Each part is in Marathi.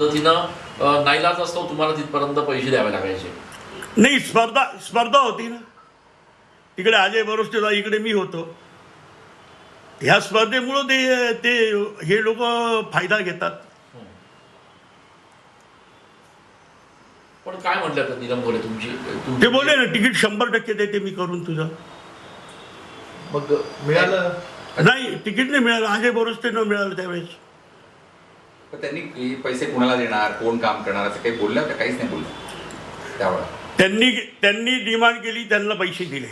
पद्धतीनं अ, नाईलाज असतो तुम्हाला तिथपर्यंत पैसे द्यावे लागायचे. नाही स्पर्धा स्पर्धा होती ना. तिकडे अजय बरोस्टेला इकडे मी होतो. ह्या स्पर्धेमुळं ते ते हे लोक फायदा घेतात. पण काय म्हटलं नीलम गोरे तुमची ते बोलले ना तिकीट शंभर टक्के देते मी करून तुझं. मग मिळालं? नाही तिकीट नाही मिळालं अजय बरोस्टे न मिळालं त्यावेळेस. त्यांनी पैसे कोणाला देणार कोण काम करणार असं काही बोललं का? काहीच नाही बोललं. त्यावेळेला. त्यांनी त्यांनी डिमांड केली त्यांना पैसे दिले.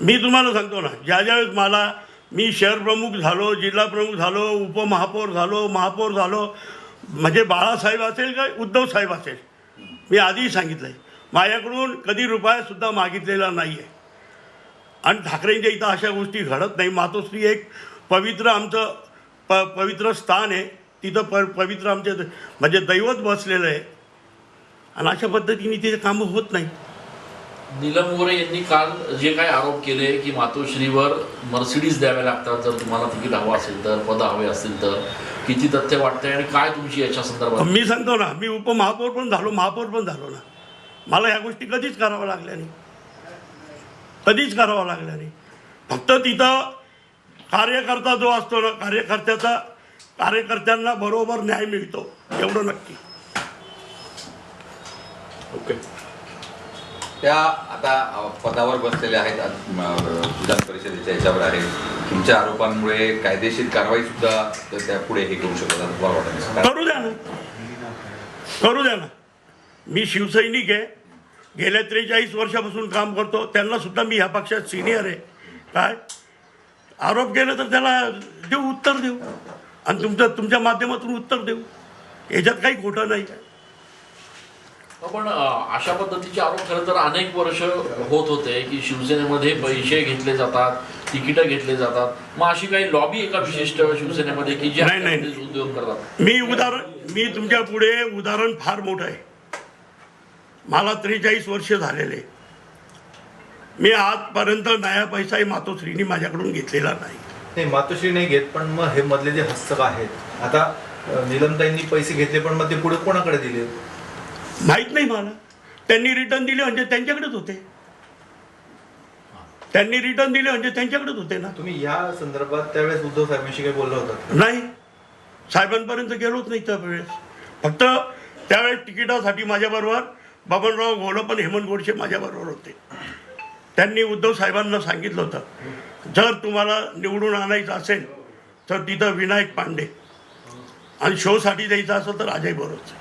मी तुम्हाला सांगतो ना ज्या ज्यावेळेस मला मी शहर प्रमुख झालो जिल्हा प्रमुख झालो उपमहापौर झालो महापौर झालो म्हणजे बाळासाहेब असेल का उद्धव साहेब असेल मी आधीही सांगितलं आहे माझ्याकडून कधी रुपयासुद्धा मागितलेला नाही आहे आणि ठाकरेंच्या इथं अशा गोष्टी घडत नाही. मातोश्री एक पवित्र आमचं प पवित्र स्थान आहे. तिथं प पवित्र आमचे म्हणजे दैवत बसलेलं आहे. आणि अशा पद्धतीने तिथे कामं होत नाही नीलम गोरे यांनी काल जे काही आरोप केले की मातोश्रीवर मर्सिडीज द्याव्या लागतात जर तुम्हाला तिकीट हवं असेल तर पद हवे असतील तर किती तथ्य वाटतंय आणि काय तुमची याच्या संदर्भात? मी सांगतो ना मी उपमहापौर पण झालो महापौर पण झालो ना. मला ह्या गोष्टी कधीच कराव्या लागल्या नाही. कधीच कराव्या लागल्या नाही. फक्त तिथं कार्यकर्ता जो असतो ना कार्यकर्त्याचा कार्यकर्त्यांना बरोबर न्याय मिळतो. एवढं नक्की. ओके. त्या आता पदावर बसलेल्या आहेत विधान परिषदेच्या याच्यावर आहे. तुमच्या आरोपांमुळे कायदेशीर कारवाई सुद्धा त्या पुढे हे करू शकतात. असं तुम्हाला वाटत? करू द्या ना. करू द्या ना. मी शिवसैनिक आहे. गेल्या त्रेचाळीस वर्षापासून काम करतो. त्यांना सुद्धा मी ह्या पक्षात सिनियर आहे. काय? आरोप केले तर त्याला देऊ उत्तर देऊ. आणि तुमच्या तुमच्या माध्यमातून उत्तर देऊ. याच्यात काही खोटं नाही. आहे पण अशा पद्धतीचे आरोप खरं तर अनेक वर्ष होत होते की शिवसेनेमध्ये पैसे घेतले जातात तिकीटं घेतले जातात. मग अशी काही लॉबी एका विशिष्ट शिवसेनेमध्ये की जे नाही, नाही. उद्योग करतात? मी उदाहरण मी तुमच्यापुढे उदाहरण फार मोठं आहे. मला त्रेचाळीस वर्ष झालेले. मी आजपर्यंत नया पैसाही मातोश्रीनी माझ्याकडून घेतलेला नाही. नाही मातोश्री नाही घेत पण मग हे मधले जे हस्तक आहेत आता निलमताईंनी पैसे घेतले पण मग ते पुढे कोणाकडे दिले? माहीत नाही मला. त्यांनी रिटर्न दिले म्हणजे त्यांच्याकडेच होते. त्यांनी रिटर्न दिले म्हणजे त्यांच्याकडेच होते ना. तुम्ही या संदर्भात त्यावेळेस उद्धव साहेबांशी काही बोलला होतात नाही. साहेबांपर्यंत गेलोच नाही त्यावेळेस. फक्त त्यावेळेस तिकिटासाठी माझ्याबरोबर बबनराव घोलप आणि हेमंत गोडसे माझ्याबरोबर होते. त्यांनी उद्धव साहेबांना सांगितलं होतं जर तुम्हाला निवडून आणायचं असेल तर तिथं विनायक पांडे. आणि शोसाठी द्यायचं असेल तर अजय बरोच.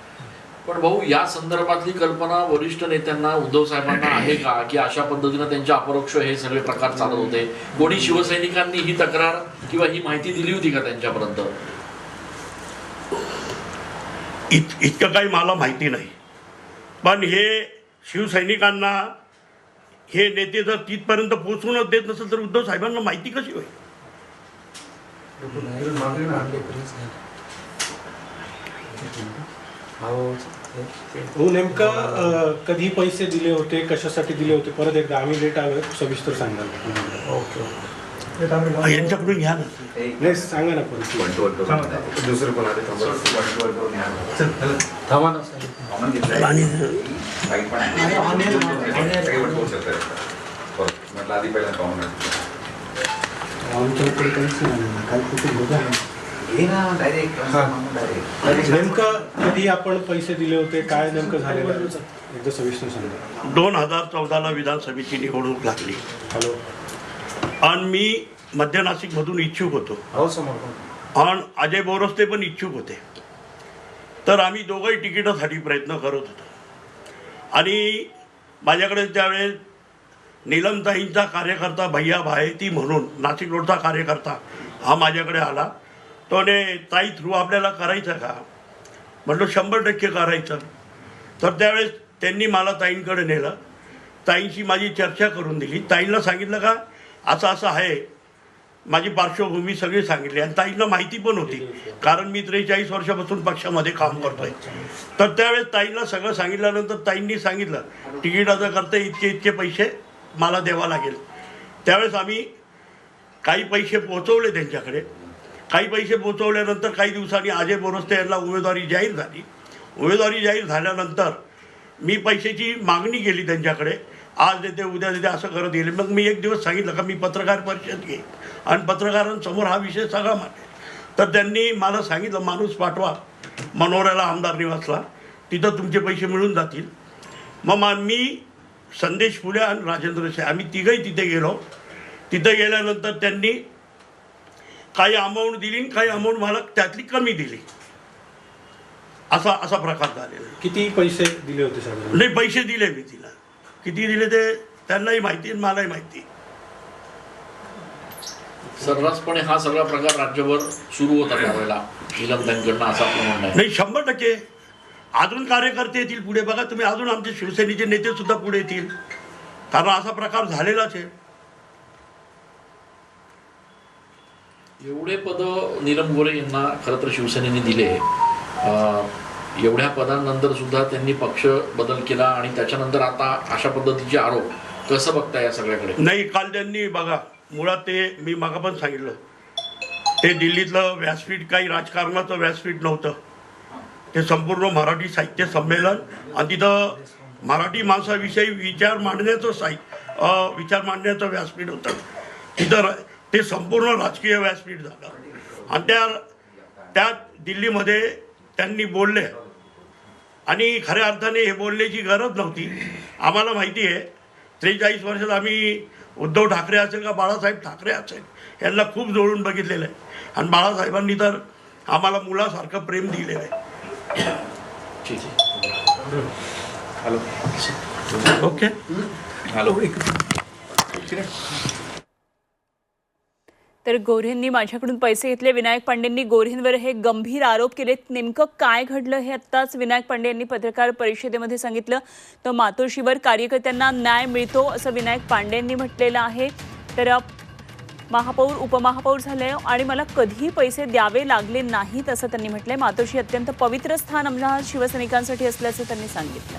पण भाऊ या संदर्भातली कल्पना वरिष्ठ नेत्यांना उद्धव साहेबांना आहे का? की अशा पद्धतीनं त्यांच्या अपरोक्ष हे सगळे प्रकार चालत होते. कोणी शिवसैनिकांनी ही तक्रार किंवा ही माहिती दिली होती का त्यांच्यापर्यंत? इत इतकं काही मला माहिती नाही. पण हे शिवसैनिकांना हे नेते जर तिथपर्यंत पोचवूनच देत नसेल तर उद्धव साहेबांना माहिती कशी होईल? हो नेमका कधी पैसे दिले होते कशासाठी दिले होते? परत एकदा आम्ही लेट आलोय सविस्तर सांगाल. ओके यांच्याकडून घ्या ना. नाही सांगा ना पण दुसरे पण आले थांबा ना. काही पण पण. म्हटलं आधी पहिला काहीच नाही काल कुठे बघा नेमकं कधी आपण पैसे दिले होते काय नेमकं झालेलं आहे? एकदा सविस्तर सांगा दोन हजार चौदाला विधानसभेची निवडणूक लागली हॅलो आणि मी मध्य नाशिकमधून इच्छुक होतो हो समोर आणि अजय बोरस्ते पण इच्छुक होते तर आम्ही दोघंही तिकिटासाठी प्रयत्न करत होतो आणि माझ्याकडे त्यावेळेस नीलमताईंचा कार्यकर्ता भैया भायती म्हणून नाशिक रोडचा कार्यकर्ता हा माझ्याकडे आला. तो ने ताई थ्रू आपल्याला करायचं का? म्हटलं शंभर टक्के करायचं. तर त्यावेळेस त्यांनी मला ताईंकडे नेलं. ताईंशी माझी चर्चा करून दिली. ताईंना सांगितलं का असं असं आहे माझी पार्श्वभूमी सगळी सांगितली आणि ताईंना माहिती पण होती. कारण मी त्रेचाळीस वर्षापासून पक्षामध्ये काम करतोय. तर त्यावेळेस ताईंना सगळं सांगितल्यानंतर ताईंनी सांगितलं तिकिटाचं करता इतके इतके पैसे मला द्यावा लागेल. त्यावेळेस आम्ही काही पैसे पोहोचवले त्यांच्याकडे. काही पैसे पोचवल्यानंतर काही दिवसांनी अजय बोरस्ते यांना उमेदवारी जाहीर झाली. उमेदवारी जाहीर झाल्यानंतर मी पैशाची मागणी केली त्यांच्याकडे. आज देते उद्या देते असं करत गेले. मग मी एक दिवस सांगितलं का मी पत्रकार परिषद घेईन. आणि पत्रकारांसमोर हा विषय सगळा मांडेल तर त्यांनी मला सांगितलं माणूस पाठवा. मनोऱ्याला आमदार निवासला. तिथं तुमचे पैसे मिळून जातील. मग मा- संदेश फुले आणि राजेंद्र शे आम्ही तिघही तिथे गेलो. तिथे गेल्यानंतर त्यांनी काही अमाऊंट दिली काही अमाऊंट मला त्यातली कमी दिली. असा असा प्रकार झालेला. किती पैसे दिले होते नाही पैसे दिले मी तिला. किती दिले ते त्यांनाही माहिती आणि मलाही माहिती. सर्रासपणे हा सगळा प्रकार राज्यभर सुरू होता त्यावेळेला. निलमताईंकडनं असं आपलं म्हणणं आहे. नाही शंभर टक्के. अजून कार्यकर्ते येतील पुढे. बघा तुम्ही अजून आमचे शिवसेनेचे नेते सुद्धा पुढे येतील. कारण असा प्रकार झालेलाच आहे. एवढे पद नीलम गोरे यांना खरं तर शिवसेनेने दिले. एवढ्या पदांनंतर सुद्धा त्यांनी पक्ष बदल केला आणि त्याच्यानंतर आता अशा पद्धतीचे आरोप कसं बघता या सगळ्याकडे? नाही काल त्यांनी बघा मुळात ते मी मागं पण सांगितलं. ते दिल्लीतलं व्यासपीठ काही राजकारणाचं व्यासपीठ नव्हतं. ते संपूर्ण मराठी साहित्य संमेलन आणि तिथं मराठी माणसाविषयी विचार मांडण्याचं साहित्य विचार मांडण्याचं व्यासपीठ होतं. तिथं ते संपूर्ण राजकीय व्यासपीठ झालं. आणि त्या त्या दिल्लीमध्ये त्यांनी बोलले आणि खऱ्या अर्थाने हे बोलण्याची गरज नव्हती. आम्हाला माहिती आहे त्रेचाळीस वर्षात आम्ही उद्धव ठाकरे असेल का बाळासाहेब ठाकरे असेल यांना खूप जवळून बघितलेलं आहे. आणि बाळासाहेबांनी तर आम्हाला मुलासारखं प्रेम दिलेलं आहे. ठीक आहे. ओके. तर गोऱ्हेंनी माझ्याकडून पैसे घेतले. विनायक पांडेंनी गोऱ्हेंवर हे गंभीर आरोप केलेत. नेमकं काय घडलं हे आत्ताच विनायक पांडे यांनी पत्रकार परिषदेमध्ये सांगितलं. तर मातोश्रीवर कार्यकर्त्यांना न्याय मिळतो असं विनायक पांडेंनी म्हटलेलं आहे. तर महापौर उपमहापौर झाले आणि मला कधीही पैसे द्यावे लागले नाहीत असं त्यांनी म्हटलंय. मातोश्री अत्यंत पवित्र स्थान आमच्या शिवसैनिकांसाठी असल्याचं त्यांनी सांगितलं.